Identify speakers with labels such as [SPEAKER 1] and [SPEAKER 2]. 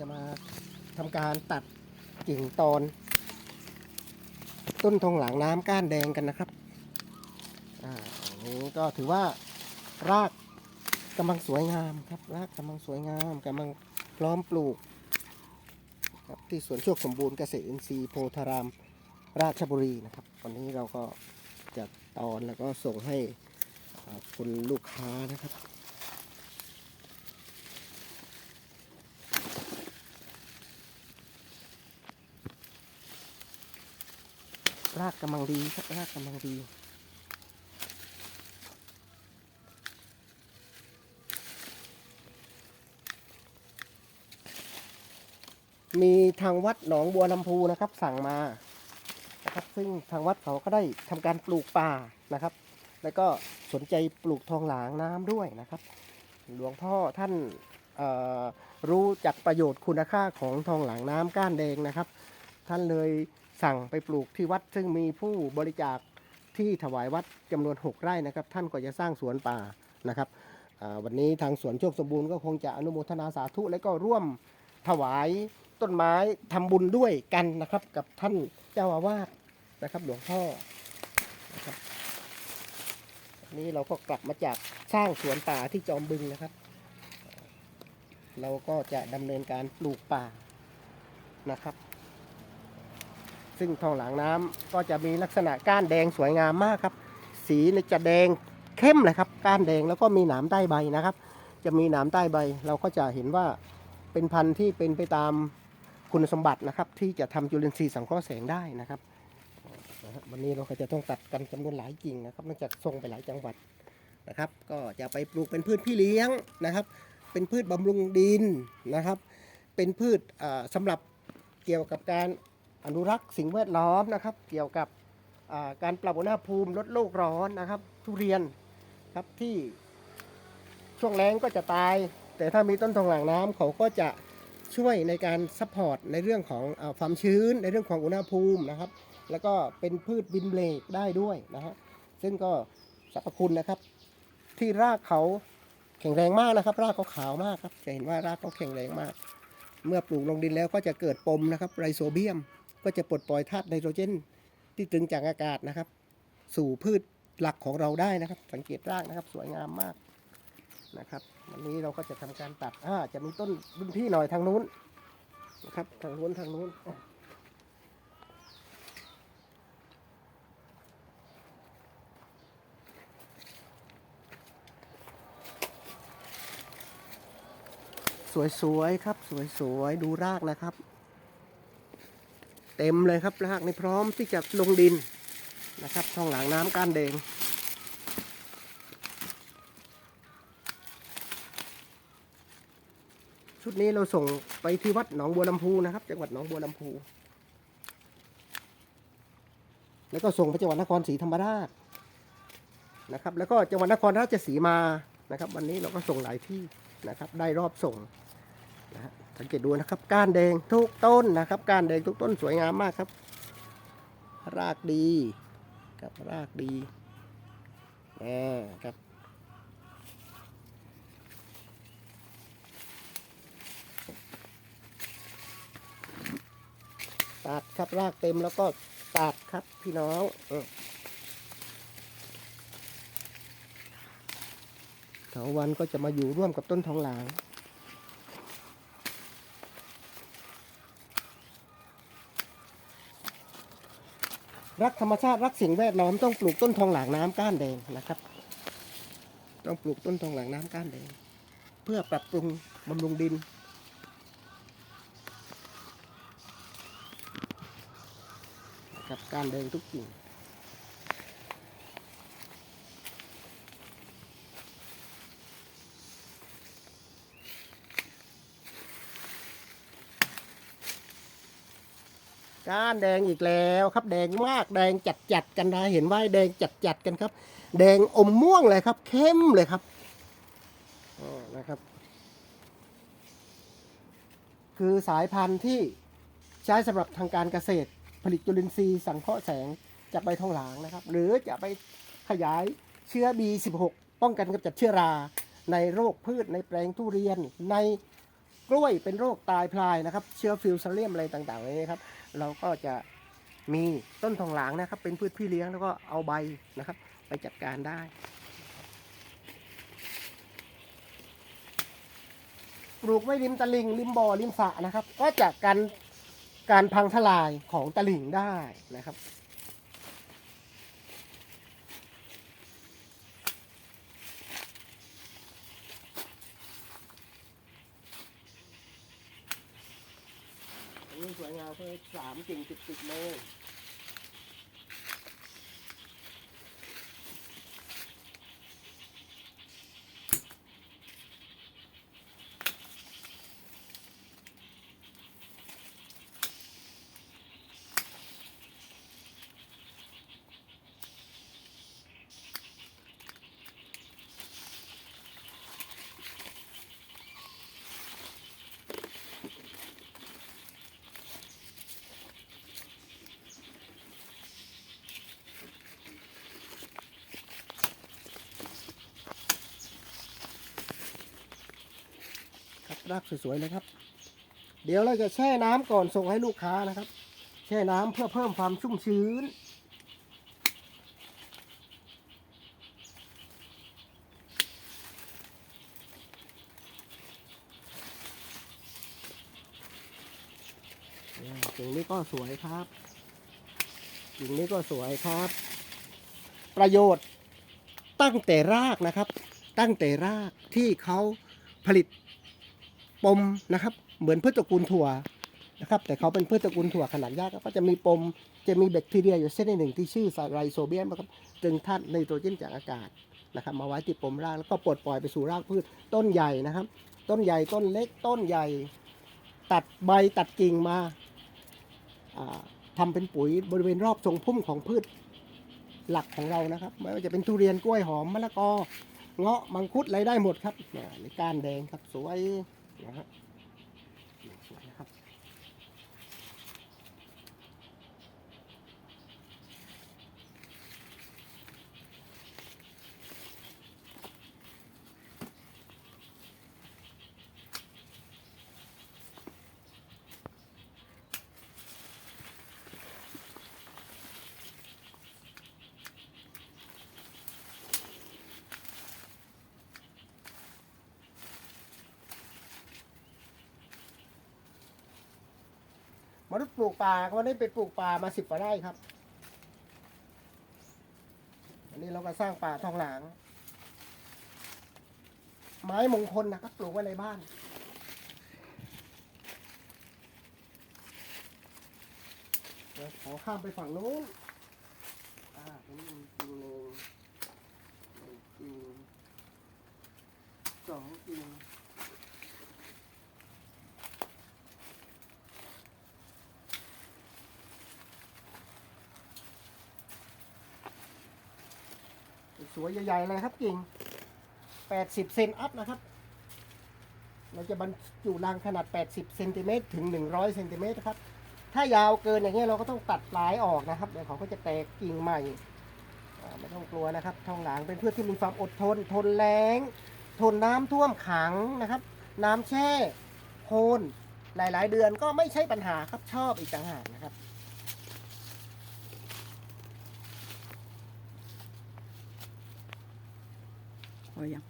[SPEAKER 1] จะมาทำการตัดกิ่งตอน ต้นทงหลางน้ำก้านแดงกันนะครับอ่าอันนี้ก็ถือว่ารากกำลังสวยงามครับ รากกำลังสวยงามกำลังพร้อมปลูกครับที่สวนโชคสมบูรณ์เกษตรอินทรีย์โพธารามราชบุรีนะครับวันนี้เราก็จะตอนแล้วก็ส่งให้คุณลูกค้านะครับ รากกำลังดีครับรากกำลังดีมีทางวัดหนองบัวลำพูนะครับ สั่งมานะครับ ซึ่งทางวัดเขาก็ได้ทำการปลูกป่านะครับ แล้วก็สนใจปลูกทองหลางน้ำด้วยนะครับ หลวงพ่อท่านรู้จักประโยชน์คุณค่าของทองหลางน้ำก้านแดงนะครับ ท่านเลย สั่งไปปลูกที่วัด ซึ่งมีผู้บริจาคที่ถวายวัดจำนวน 6 ไร่นะครับ ท่านก็จะสร้างสวนป่านะครับวันนี้ทางสวนโชคสมบูรณ์ก็คงจะอนุโมทนาสาธุ และก็ร่วมถวายต้นไม้ทำบุญด้วยกันนะครับ กับท่านเจ้าอาวาสนะครับหลวงพ่อนะครับนี้เราก็กลับมาจากสร้างสวนป่าที่จอมบึงนะครับ เราก็จะดำเนินการปลูกป่านะครับ ซึ่งทองหลางน้ำก็จะมีลักษณะก้านแดงสวยงามมากครับ สีจะแดงเข้มเลยครับ ก้านแดงแล้วก็มีหนามใต้ใบนะครับ จะมีหนามใต้ใบ เราก็จะเห็นว่าเป็นพันธุ์ที่เป็นไปตามคุณสมบัตินะครับ ที่จะทำจุลินทรีย์สังเคราะห์แสงได้นะครับวันนี้เราก็จะต้องตัดกันจำนวนหลายกิ่งนะครับเนื่องจากส่งไปหลายจังหวัดนะครับ ก็จะไปปลูกเป็นพืชพี่เลี้ยงนะครับ เป็นพืชบำรุงดินนะครับ เป็นพืชอ่าสำหรับเกี่ยวกับการ อนุรักษ์สิ่งแวดล้อมนะครับ เกี่ยวกับการปรับอุณหภูมิลดโลกร้อนนะครับ ทุเรียนครับที่ช่วงแล้งก็จะตาย แต่ถ้ามีต้นทองหลางน้ำเขาก็จะช่วยในการซัพพอร์ตในเรื่องของอความชื้นในเรื่องของอุณหภูมินะครับ แล้วก็เป็นพืชบินเบรกได้ด้วยนะฮะซึ่งก็สรรพคุณนะครับ ที่รากเขาแข็งแรงมากนะครับ รากเขาขาวมากครับจะเห็นว่ารากเขาแข็งแรงมาก เมื่อปลูกลงดินแล้วก็จะเกิดปมนะครับไรโซเบียม ก็จะปลดปล่อยธาตุไนโตรเจน ที่ตึงจากอากาศนะครับ สู่พืชหลักของเราได้นะครับ สังเกตรากนะครับ สวยงามมากนะครับวันนี้เราก็จะทำการตัดอ่าจะมีต้นรุ่นพี่หน่อยทางนู้นนะครับ ทางนู้นทางนู้นสวยๆครับ สวยๆ ดูรากนะครับ เต็มเลยครับรากนี่พร้อมที่จะลงดินนะครับท้องหลังน้ำก้านแดงชุดนี้เราส่งไปที่วัดหนองบัวลำพูนะครับ จังหวัดหนองบัวลำพู แล้วก็ส่งไปจังหวัดนครศรีธรรมราชนะครับ แล้วก็จังหวัดนครราชสีมานะครับ วันนี้เราก็ส่งหลายที่นะครับ ได้รอบส่งนะฮะ สังเกตดูนะครับ ก้านแดงทุกต้นนะครับ ก้านแดงทุกต้นสวยงามมากครับ รากดีครับรากดีอ่าครับตัดครับรากเต็มแล้วก็ตัดครับพี่น้องเถาวันก็จะมาอยู่ร่วมกับต้นทองหลาง รักธรรมชาติรักสิ่งแวดล้อมต้องปลูกต้นทองหลางน้ำก้านแดงนะครับ ต้องปลูกต้นทองหลางน้ำก้านแดง เพื่อปรับปรุงบำรุงดินนะครับก้านแดงทุกกิ่ง ก้านแดงอีกแล้วครับ แดงมากแดงจัดจัดๆกันนะเห็นว่าแดงจัดจัดๆกันครับ แดงอมม่วงเลยครับ เข้มเลยครับอ๋อนะครับ คือสายพันธุ์ที่ใช้สำหรับทางการเกษตร ผลิตจุลินทรีย์สังเคราะห์แสงจากใบทองหลางนะครับ หรือจะไปขยายเชื้อ B16 ป้องกันกำจัดเชื้อราในโรคพืชในแปลงทุเรียนใน กล้วยเป็นโรคตายพลายนะครับ เชื้อฟิวซาเลียมอะไรต่างๆเลยครับเราก็จะมีต้นทองหลางนะครับ เป็นพืชพี่เลี้ยงแล้วก็เอาใบนะครับ ไปจัดการได้ปลูกไว้ริมตะลิงริมบ่อริมสระนะครับ ก็จะกันการพังทลายของตะลิงได้นะครับ อันนี้สวยงามเพื่อสามกิ่งติดๆเลย รากสวยๆเลยครับ เดี๋ยวเราจะแช่น้ำก่อนส่งให้ลูกค้านะครับ แช่น้ำเพื่อเพิ่มความชุ่มชื้นอ่ากิ่งนี้ก็สวยครับกิ่งนี้ก็สวยครับ ประโยชน์ตั้งแต่รากนะครับ ตั้งแต่รากที่เขาผลิต ปมนะครับ เหมือนพืชตระกูลถั่วนะครับ แต่เขาเป็นพืชตระกูลถั่วขนาดยักก็จะมีปมจะมีแบคทีเรียอยู่เส้นหนึ่งที่ชื่อไรโซเบียมนะครับจึงธาตุไนโตรเจนจากอากาศนะครับ มาไว้ที่ปมรากแล้วก็ปลดปล่อยไปสู่รากพืชต้นใหญ่นะครับ ต้นใหญ่ต้นเล็กต้นใหญ่ ตัดใบตัดกิ่งมาอ่าทำเป็นปุ๋ยบริเวณรอบทรงพุ่มของพืชหลักของเรานะครับ ไม่ว่าจะเป็นทุเรียนกล้วยหอมมะละกอเงาะมังคุดอะไรได้หมดครับนี่ก้านแดงครับสวย นะฮะสวยนะครับ ม นุษย์ปลูกป่าวันนี้ไปปลูกป่ามาสิบกว่าไร่ครับอันนี้เราก็สร้างป่าทองหลาง ไม้มงคลนะครับปลูกไว้ในบ้าน เดี๋ยวขอข้ามไปฝั่งนู้น อ่าตรงนี้มันจริงหนึ่งหนึ่งจริงสองจริง สวยใหญ่ๆเลยครับกิ่ง 80 เซนอัพนะครับ เราจะบรรจุรังขนาด 80 เซนติเมตรถึง 100 เซนติเมตรครับ ถ้ายาวเกินอย่างเงี้ยเราก็ต้องตัดปลายออกนะครับ เดี๋ยวเขาก็จะแตกกิ่งใหม่ ไม่ต้องกลัวนะครับทองหลางเป็นพืชที่มีความอดทน ทนแล้งทนน้ำท่วมขังนะครับ น้ำแช่โคลนหลาย ๆ เดือนก็ไม่ใช่ปัญหาครับชอบอีกต่างหากนะครับ
[SPEAKER 2] พอยัง